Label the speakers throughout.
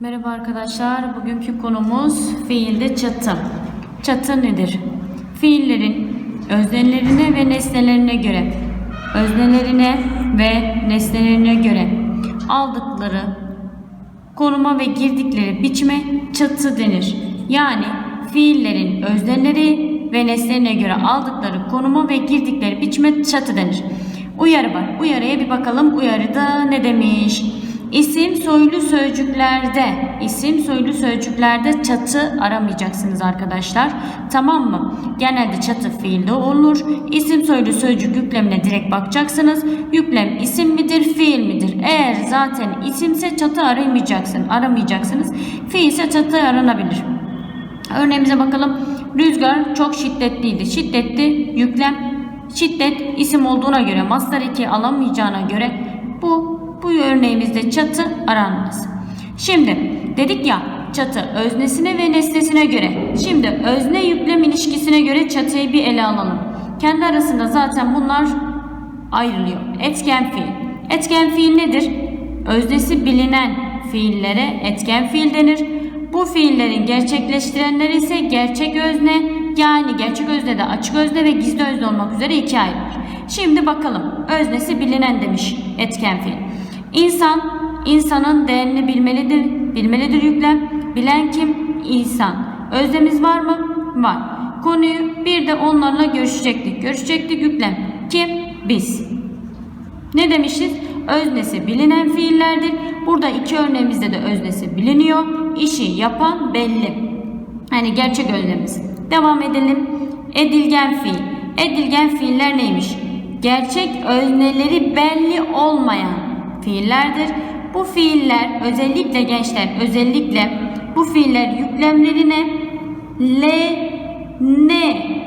Speaker 1: Merhaba arkadaşlar. Bugünkü konumuz fiilde çatı. Çatı nedir? Fiillerin öznelerine ve nesnelerine göre öznelerine ve nesnelerine göre aldıkları konuma ve girdikleri biçime çatı denir. Yani fiillerin özneleri ve nesnelerine göre aldıkları konuma ve girdikleri biçime çatı denir. Uyarı var. Uyarıya bir bakalım. Uyarıda ne demiş? İsim soylu sözcüklerde, isim soylu sözcüklerde çatı aramayacaksınız arkadaşlar. Tamam mı? Genelde çatı fiilde olur. İsim soylu sözcük yüklemine direkt bakacaksınız. Yüklem isim midir, fiil midir? Eğer zaten isimse çatı aramayacaksın, aramayacaksınız. Fiilse çatı aranabilir. Örneğimize bakalım. Rüzgar çok şiddetliydi. Şiddetli yüklem şiddet isim olduğuna göre master 2 alamayacağına göre bu bu örneğimizde çatı aranmaz. Şimdi dedik ya çatı öznesine ve nesnesine göre. Şimdi özne yüklem ilişkisine göre çatıyı bir ele alalım. Kendi arasında zaten bunlar ayrılıyor. Etken fiil. Etken fiil nedir? Öznesi bilinen fiillere etken fiil denir. Bu fiillerin gerçekleştirenleri ise gerçek özne yani gerçek özne de açık özne ve gizli özne olmak üzere ikiye ayrılır. Şimdi bakalım öznesi bilinen demiş etken fiil. İnsan, insanın değerini bilmelidir. Bilmelidir yüklem. Bilen kim? İnsan. Öznemiz var mı? Var. Konuyu bir de onlarla görüşecektik. Görüşecektik yüklem. Kim? Biz. Ne demişiz? Öznesi bilinen fiillerdir. Burada iki örneğimizde de öznesi biliniyor. İşi yapan belli. Hani gerçek öznemiz. Devam edelim. Edilgen fiil. Edilgen fiiller neymiş? Gerçek özneleri belli olmayan fiillerdir. Bu fiiller özellikle gençler özellikle bu fiiller yüklemlerine l, n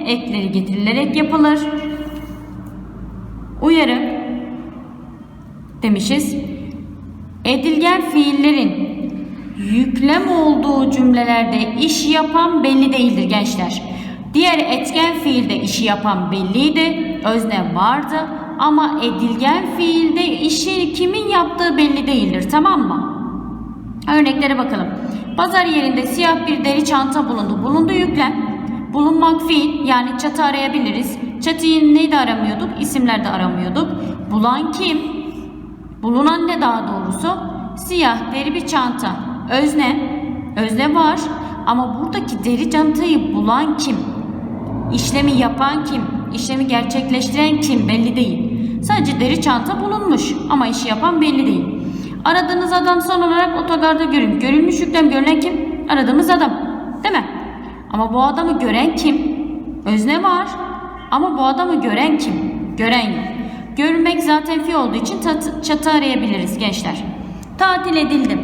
Speaker 1: ekleri getirilerek yapılır. Uyarı demişiz. Edilgen fiillerin yüklem olduğu cümlelerde iş yapan belli değildir gençler. Diğer etken fiilde işi yapan belliydi, özne vardı ama edilgen fiilde işi kimin yaptığı belli değildir tamam mı? Örneklere bakalım. Pazar yerinde siyah bir deri çanta bulundu. Bulundu yüklem. Bulunmak fiil yani çatı arayabiliriz. Çatıyı neydi aramıyorduk? İsimlerde aramıyorduk. Bulan kim? Bulunan ne daha doğrusu? Siyah deri bir çanta. Özne. Özne var. Ama buradaki deri çantayı bulan kim? İşlemi yapan kim? İşlemi gerçekleştiren kim? Belli değil. Sadece deri çanta bulunmuş ama işi yapan belli değil. Aradığınız adam son olarak otogarda görün. Görülmüş yüklem görülen kim? Aradığımız adam. Değil mi? Ama bu adamı gören kim? Özne var. Ama bu adamı gören kim? Gören yok. Görmek zaten fi olduğu için çatı arayabiliriz gençler. Tatil edildim.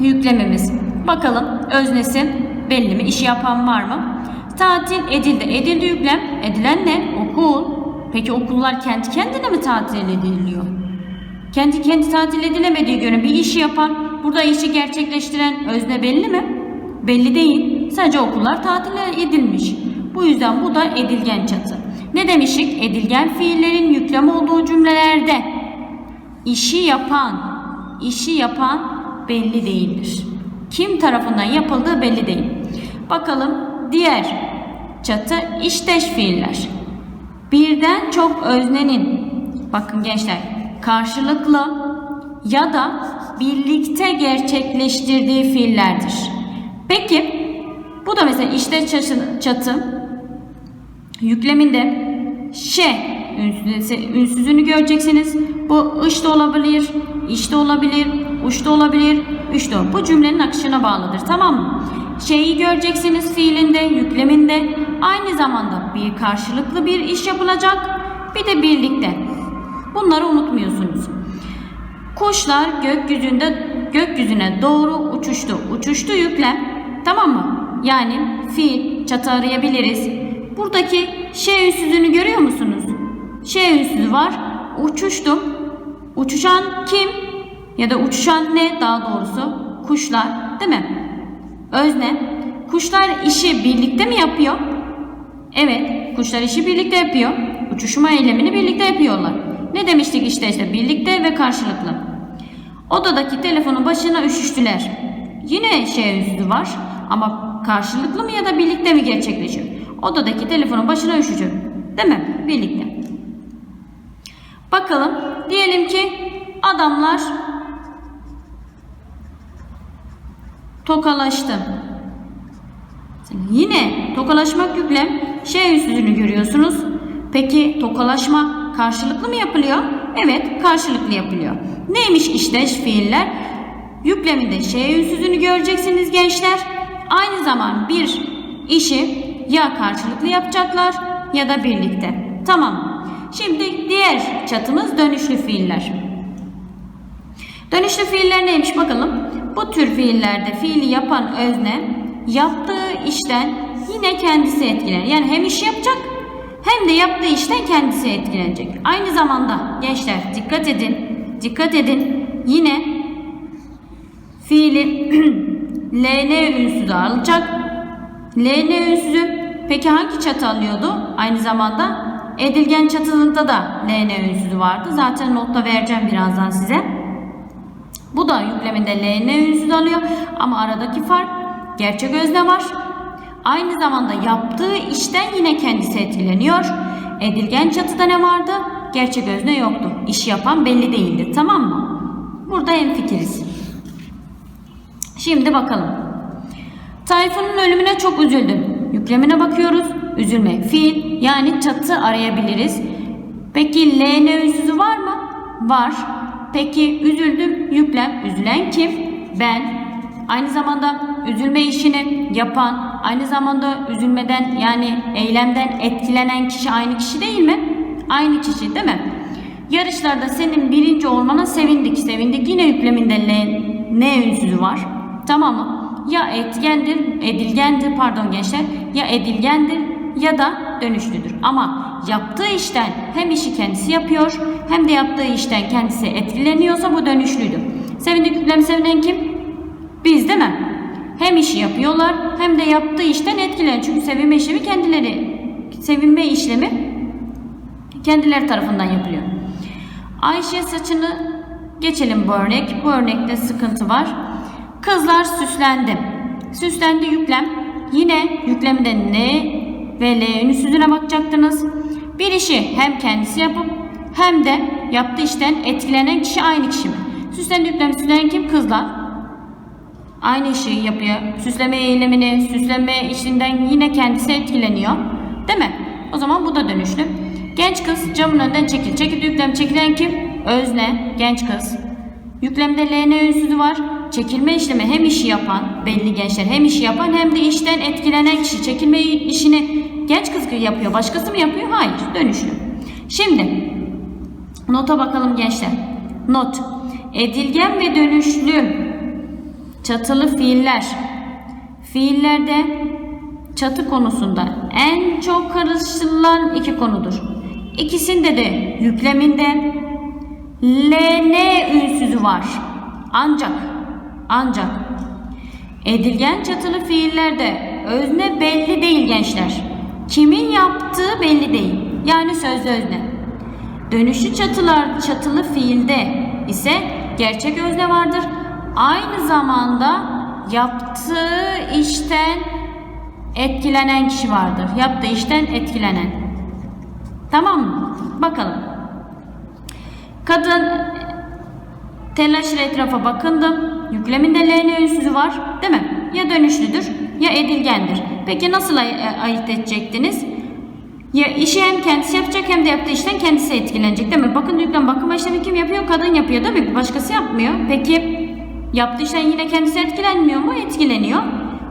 Speaker 1: Yüklemimiz. Bakalım öznesi belli mi? İşi yapan var mı? Tatil edildi. Edildi yüklem. Edilen ne? Okul. Peki okullar kendi kendine mi tatil ediliyor? Kendi kendi tatil edilemediği göre bir işi yapan, burada işi gerçekleştiren özne belli mi? Belli değil. Sadece okullar tatil edilmiş. Bu yüzden bu da edilgen çatı. Ne demiştik? Edilgen fiillerin yüklem olduğu cümlelerde işi yapan, işi yapan belli değildir. Kim tarafından yapıldığı belli değil. Bakalım diğer çatı işteş fiiller. Birden çok öznenin, bakın gençler, karşılıklı ya da birlikte gerçekleştirdiği fiillerdir. Peki, bu da mesela işte çatı, çatı yükleminde şe ünsüzü- ünsüzünü göreceksiniz. Bu ış da olabilir, iş de olabilir, uç da olabilir, üç de Bu cümlenin akışına bağlıdır. Tamam mı? Şeyi göreceksiniz fiilinde, yükleminde. Aynı zamanda bir karşılıklı bir iş yapılacak. Bir de birlikte. Bunları unutmuyorsunuz. Kuşlar gökyüzünde gökyüzüne doğru uçuştu. Uçuştu yüklem. Tamam mı? Yani fiil çatı arayabiliriz. Buradaki şey ünsüzünü görüyor musunuz? Şey ünsüzü var. Uçuştum. Uçuşan kim? Ya da uçuşan ne daha doğrusu? Kuşlar değil mi? Özne. Kuşlar işi birlikte mi yapıyor? Evet, kuşlar işi birlikte yapıyor. Uçuşma eylemini birlikte yapıyorlar. Ne demiştik işte işte birlikte ve karşılıklı. Odadaki telefonun başına üşüştüler. Yine şey ünsüzü var ama karşılıklı mı ya da birlikte mi gerçekleşiyor? Odadaki telefonun başına üşücü. Değil mi? Birlikte. Bakalım. Diyelim ki adamlar tokalaştı. Yine tokalaşmak yüklem şey ünsüzünü görüyorsunuz. Peki tokalaşma karşılıklı mı yapılıyor? Evet karşılıklı yapılıyor. Neymiş işleş fiiller? Yükleminde şey ünsüzünü göreceksiniz gençler. Aynı zaman bir işi ya karşılıklı yapacaklar ya da birlikte. Tamam. Şimdi diğer çatımız dönüşlü fiiller. Dönüşlü fiiller neymiş bakalım. Bu tür fiillerde fiili yapan özne yaptığı işten yine kendisi etkilenir. Yani hem iş yapacak hem de yaptığı işten kendisi etkilenecek. Aynı zamanda gençler dikkat edin. Dikkat edin. Yine fiili LN ünsüzü alacak. LN ünsüzü peki hangi çatı alıyordu? Aynı zamanda edilgen çatında da LN ünsüzü vardı. Zaten notta vereceğim birazdan size. Bu da yükleminde LN ünsüzü alıyor ama aradaki fark gerçek özne var. Aynı zamanda yaptığı işten yine kendisi etkileniyor. Edilgen çatıda ne vardı? Gerçek özne yoktu. İş yapan belli değildi. Tamam mı? Burada hemfikiriz. Şimdi bakalım. Tayfun'un ölümüne çok üzüldüm. Yüklemine bakıyoruz. Üzülme. Fiil yani çatı arayabiliriz. Peki LN ünsüzü var mı? Var. Peki üzüldüm yüklem. Üzülen kim? Ben. Aynı zamanda üzülme işini yapan, aynı zamanda üzülmeden yani eylemden etkilenen kişi aynı kişi değil mi? Aynı kişi değil mi? Yarışlarda senin birinci olmana sevindik. Sevindik yine yükleminde L, ne ünsüzü var. Tamam mı? Ya etkendir, edilgendir pardon gençler. Ya edilgendir ya da dönüşlüdür. Ama yaptığı işten hem işi kendisi yapıyor hem de yaptığı işten kendisi etkileniyorsa bu dönüşlüdür. Sevindik yüklem sevinen kim? Biz değil mi? Hem işi yapıyorlar hem de yaptığı işten etkileniyor. Çünkü sevinme işlemi kendileri sevinme işlemi kendileri tarafından yapılıyor. Ayşe saçını geçelim bu örnek. Bu örnekte sıkıntı var. Kızlar süslendi. Süslendi yüklem. Yine yüklemde ne ve L ünsüzüne bakacaktınız. Bir işi hem kendisi yapıp hem de yaptığı işten etkilenen kişi aynı kişi mi? Süslendi yüklem süslenen kim? Kızlar. Aynı işi yapıyor. Süsleme eylemini, süsleme işinden yine kendisi etkileniyor. Değil mi? O zaman bu da dönüşlü. Genç kız camın önünden çekil. Çekil yüklem çekilen kim? Özne, genç kız. Yüklemde LN ünsüzü var. Çekilme işlemi hem işi yapan, belli gençler hem işi yapan hem de işten etkilenen kişi. Çekilme işini genç kız yapıyor. Başkası mı yapıyor? Hayır. Dönüşlü. Şimdi nota bakalım gençler. Not. Edilgen ve dönüşlü çatılı fiiller. Fiillerde çatı konusunda en çok karıştırılan iki konudur. İkisinde de yükleminde LN ünsüzü var. Ancak ancak edilgen çatılı fiillerde özne belli değil gençler. Kimin yaptığı belli değil. Yani sözlü özne. Dönüşlü çatılar çatılı fiilde ise gerçek özne vardır. Aynı zamanda yaptığı işten etkilenen kişi vardır. Yaptığı işten etkilenen. Tamam mı? Bakalım. Kadın telaşla etrafa bakındım. Yükleminde LN ünsüzü var değil mi? Ya dönüşlüdür ya edilgendir. Peki nasıl ay- e, ayırt edecektiniz? Ya işi hem kendisi yapacak hem de yaptığı işten kendisi etkilenecek değil mi? Bakın yüklem bakım işlemi kim yapıyor? Kadın yapıyor değil mi? Başkası yapmıyor. Peki yaptığı işten yine kendisi etkilenmiyor mu? Etkileniyor.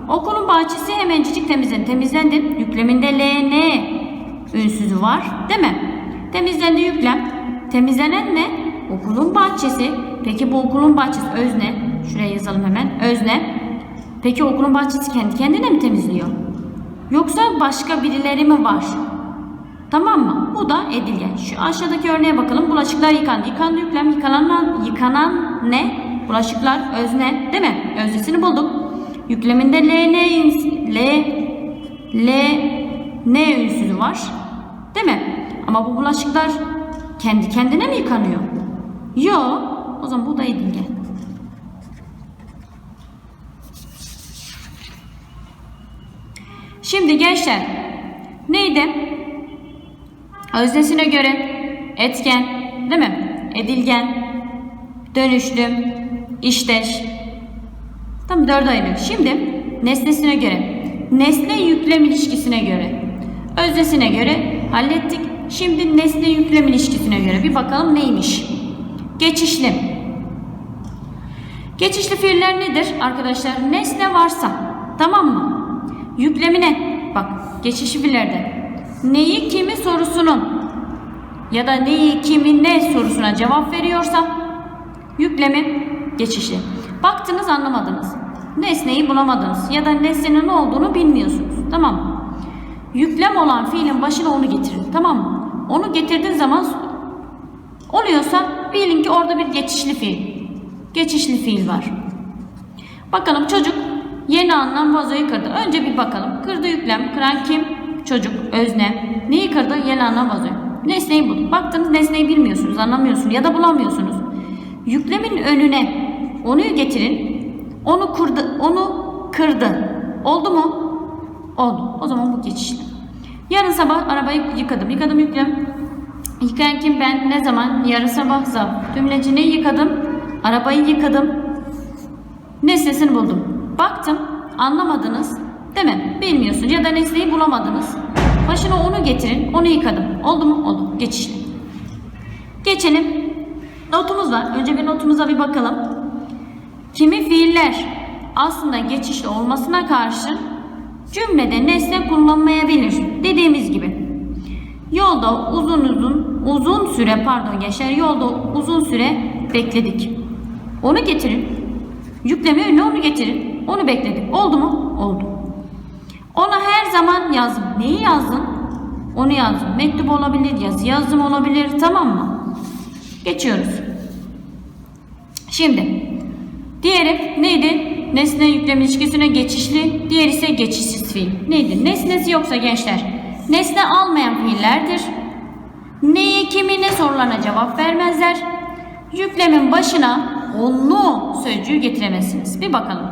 Speaker 1: Okulun bahçesi hemencik temizlendi. Temizlendi. Yükleminde LN ünsüzü var değil mi? Temizlendi yüklem. Temizlenen ne? Okulun bahçesi. Peki bu okulun bahçesi özne. Şuraya yazalım hemen. Özne. Peki okulun bahçesi kendi kendine mi temizliyor? Yoksa başka birileri mi var? Tamam mı? Bu da edilgen. Şu aşağıdaki örneğe bakalım. Bulaşıklar yıkandı. Yıkandı yüklem. Yıkanan, yıkanan ne? Bulaşıklar özne. Değil mi? Öznesini bulduk. Yükleminde L, N, L, L, N ünsüzü var. Değil mi? Ama bu bulaşıklar kendi kendine mi yıkanıyor? Yok. O zaman bu da edilgen. Şimdi gençler neydi? Öznesine göre etken, değil mi? Edilgen, dönüşlü, işteş. Tam dört ayrı. Şimdi nesnesine göre, nesne yüklem ilişkisine göre, öznesine göre hallettik. Şimdi nesne yüklem ilişkisine göre bir bakalım neymiş? Geçişli. Geçişli fiiller nedir arkadaşlar? Nesne varsa, tamam mı? Yüklemine, bak geçişli fiillerde neyi kimi sorusunun ya da neyi kimi ne sorusuna cevap veriyorsa yüklemi geçişli. Baktınız anlamadınız. Nesneyi bulamadınız ya da nesnenin ne olduğunu bilmiyorsunuz. Tamam mı? Yüklem olan fiilin başına onu getirin. Tamam mı? Onu getirdiğin zaman oluyorsa bilin ki orada bir geçişli fiil. Geçişli fiil var. Bakalım çocuk yeni alınan vazoyu kırdı. Önce bir bakalım. Kırdı yüklem. Kıran kim? Çocuk. Özne. Neyi kırdı? Yeni alınan vazoyu. Nesneyi buldu. Baktınız nesneyi bilmiyorsunuz, anlamıyorsunuz ya da bulamıyorsunuz. Yüklemin önüne onu getirin. Onu kırdı, onu kırdı. Oldu mu? Oldu. O zaman bu geçişli. Yarın sabah arabayı yıkadım. Yıkadım yüklem. Yıkayan kim ben? Ne zaman? Yarın sabah zam. Tümleci ne yıkadım? Arabayı yıkadım. Nesnesini buldum. Baktım. Anlamadınız. Değil mi? Bilmiyorsunuz ya da nesneyi bulamadınız. Başına onu getirin. Onu yıkadım. Oldu mu? Oldu. Geçişli. Geçelim. Notumuz var. Önce bir notumuza bir bakalım. Kimi fiiller aslında geçişli olmasına karşın cümlede nesne kullanmayabilir. Dediğimiz gibi. Yolda uzun uzun uzun süre pardon gençler yolda uzun süre bekledik. Onu getirin. Yükleme önüne onu getirin. Onu bekledik. Oldu mu? Oldu. Ona her zaman yazdım. Neyi yazdın? Onu yazdım. Mektup olabilir, yazı yazdım olabilir. Tamam mı? Geçiyoruz. Şimdi diğeri neydi? Nesne yüklem ilişkisine geçişli, diğer ise geçişsiz fiil. Neydi? Nesnesi yoksa gençler. Nesne almayan fiillerdir. Neyi kimi ne sorularına cevap vermezler. Yüklemin başına onlu sözcüğü getiremezsiniz. Bir bakalım.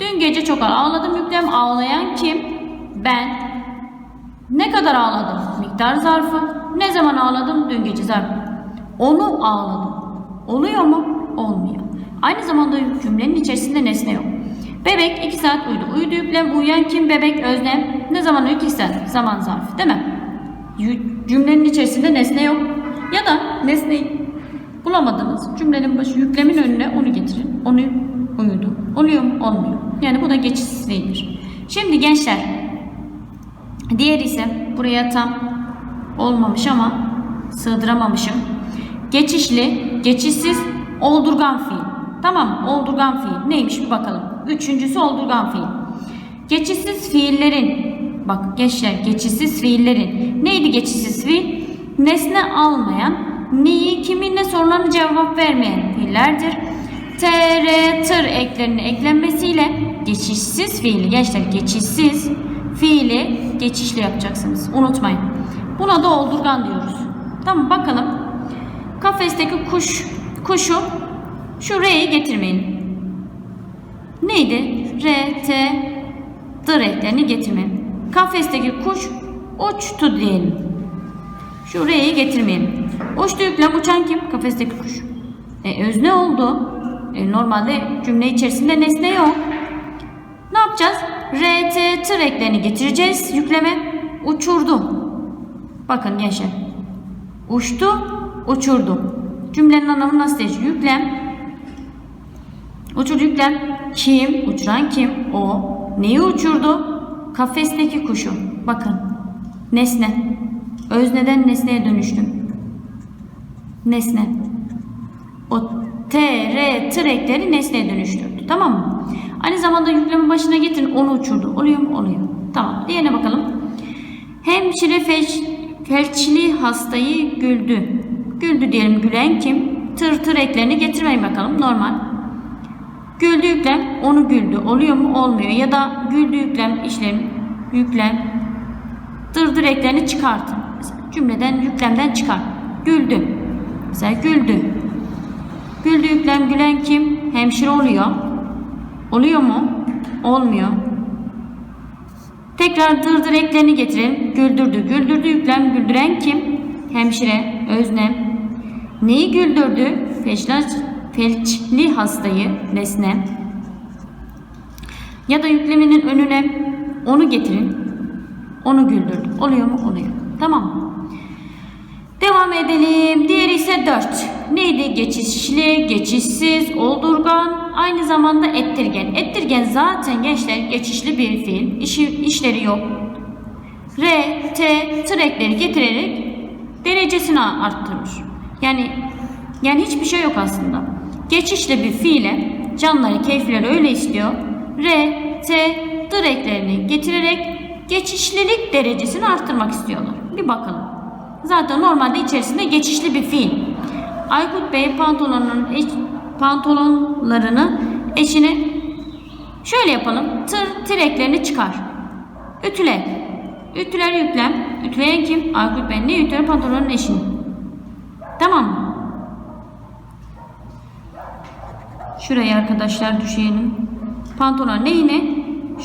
Speaker 1: Dün gece çok ağladım yüklem. Ağlayan kim? Ben. Ne kadar ağladım? Miktar zarfı. Ne zaman ağladım? Dün gece zarfı. Onu ağladım. Oluyor mu? Olmuyor. Aynı zamanda cümlenin içerisinde nesne yok. Bebek 2 saat uyudu. Uyudu yüklem. Uyuyan kim? Bebek öznem. Ne zaman uyuyor? 2 saat. Zaman zarfı. Değil mi? Cümlenin içerisinde nesne yok. Ya da nesneyi bulamadınız. Cümlenin başı yüklemin önüne onu getirin. Onu uyudu. Oluyor mu? Olmuyor. Yani bu da geçişsiz değildir. Şimdi gençler diğer ise buraya tam olmamış ama sığdıramamışım. Geçişli, geçişsiz, oldurgan fiil. Tamam? Oldurgan fiil. Neymiş bir bakalım. Üçüncüsü oldurgan fiil. Geçişsiz fiillerin bak gençler geçişsiz fiillerin neydi geçişsiz fiil? Nesne almayan, neyi, kimin ne sorularına cevap vermeyen fiillerdir. Tr, tır eklerinin eklenmesiyle geçişsiz fiili gençler geçişsiz fiili geçişli yapacaksınız. Unutmayın. Buna da oldurgan diyoruz. Tamam bakalım. Kafesteki kuş kuşu şu R'yi getirmeyin. Neydi? R, T, D eklerini getirmeyin. Kafesteki kuş uçtu diyelim. Şu R'yi getirmeyelim. Uçtu yüklem uçan kim? Kafesteki kuş. E özne oldu. E, normalde cümle içerisinde nesne yok. Ne yapacağız? R, T, tır eklerini getireceğiz. Yükleme uçurdu. Bakın gençler. Uçtu, uçurdu. Cümlenin anlamı nasıl değişiyor? Yüklem. Uçurdu yüklem. Kim? Uçuran kim? O. Neyi uçurdu? Kafesteki kuşu. Bakın. Nesne. Özneden nesneye dönüştüm. Nesne. O T, R, tır ekleri nesneye dönüştürdü. Tamam mı? Aynı zamanda yüklemin başına getirin onu uçurdu. Oluyor mu? Oluyor. Tamam. Diğerine bakalım. Hemşire felç, felçli hastayı güldü. Güldü diyelim gülen kim? Tır tır eklerini getirmeyin bakalım. Normal. Güldü yüklem onu güldü. Oluyor mu? Olmuyor. Ya da güldü yüklem işlem yüklem dır eklerini çıkartın. Mesela cümleden yüklemden çıkar. Güldü. Mesela güldü. Güldü gülen kim? Hemşire oluyor. Oluyor mu? Olmuyor. Tekrar dırdır eklerini getirelim. Güldürdü. Güldürdü yüklem. Güldüren kim? Hemşire, öznem. Neyi güldürdü? Felçli, felçli hastayı, nesne. Ya da yükleminin önüne onu getirin. Onu güldürdü. Oluyor mu? Oluyor. Tamam mı? Devam edelim. Diğeri ise 4. Neydi? Geçişli, geçişsiz, oldurgan, aynı zamanda ettirgen. Ettirgen zaten gençler geçişli bir fiil. İşi, işleri yok. R, T, trekleri getirerek derecesini arttırmış. Yani yani hiçbir şey yok aslında. Geçişli bir fiile canları, keyifleri öyle istiyor. R, T, direklerini getirerek geçişlilik derecesini arttırmak istiyorlar. Bir bakalım. Zaten normalde içerisinde geçişli bir fiil. Aykut Bey pantolonun eş, pantolonlarını eşine şöyle yapalım. Tır tireklerini çıkar. Ütüle. Ütüler yüklem. Ütüleyen kim? Aykut Bey. Ne ütüler? Pantolonun eşini. Tamam mı? Şuraya arkadaşlar düşelim. Pantolon neyine?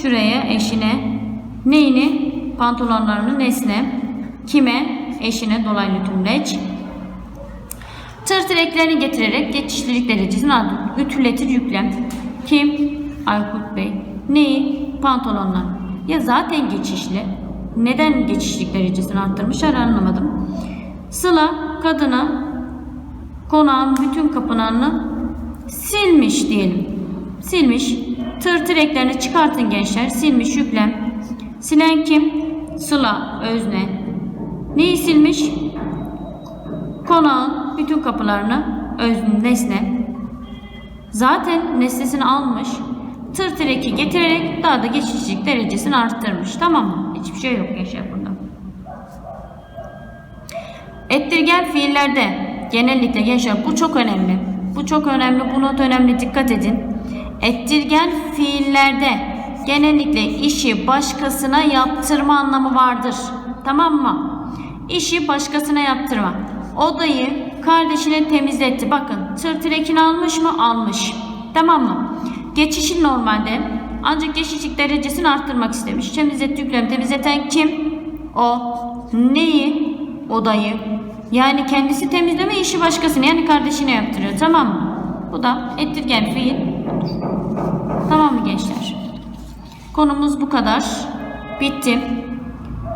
Speaker 1: Şuraya eşine. Neyini? Pantolonlarını nesne. Kime? Eşine dolaylı tümleç. Tır tireklerini getirerek geçişlilik derecesini aldı. Ütületir yüklem. Kim? Aykut Bey. Neyi? Pantolonlar. Ya zaten geçişli. Neden geçişlik derecesini arttırmışlar anlamadım. Sıla kadına konağın bütün kapılarını silmiş diyelim. Silmiş. Tır tireklerini çıkartın gençler. Silmiş yüklem. Silen kim? Sıla, özne. Neyi silmiş? Konağın bütün kapılarını özne, nesne. Zaten nesnesini almış. Tır tireki getirerek daha da geçişlik derecesini arttırmış. Tamam mı? Hiçbir şey yok gençler bunda. Ettirgen fiillerde genellikle gençler bu çok önemli. Bu çok önemli. Bu not önemli. Dikkat edin. Ettirgen fiillerde genellikle işi başkasına yaptırma anlamı vardır. Tamam mı? İşi başkasına yaptırma. Odayı kardeşine temizletti. Bakın tır tirekini almış mı? Almış. Tamam mı? Geçişin normalde ancak geçişlik derecesini arttırmak istemiş. Temizlet yüklem temizleten kim? O. Neyi? Odayı. Yani kendisi temizleme işi başkasına yani kardeşine yaptırıyor. Tamam mı? Bu da ettirgen fiil. Tamam mı gençler? Konumuz bu kadar. Bitti.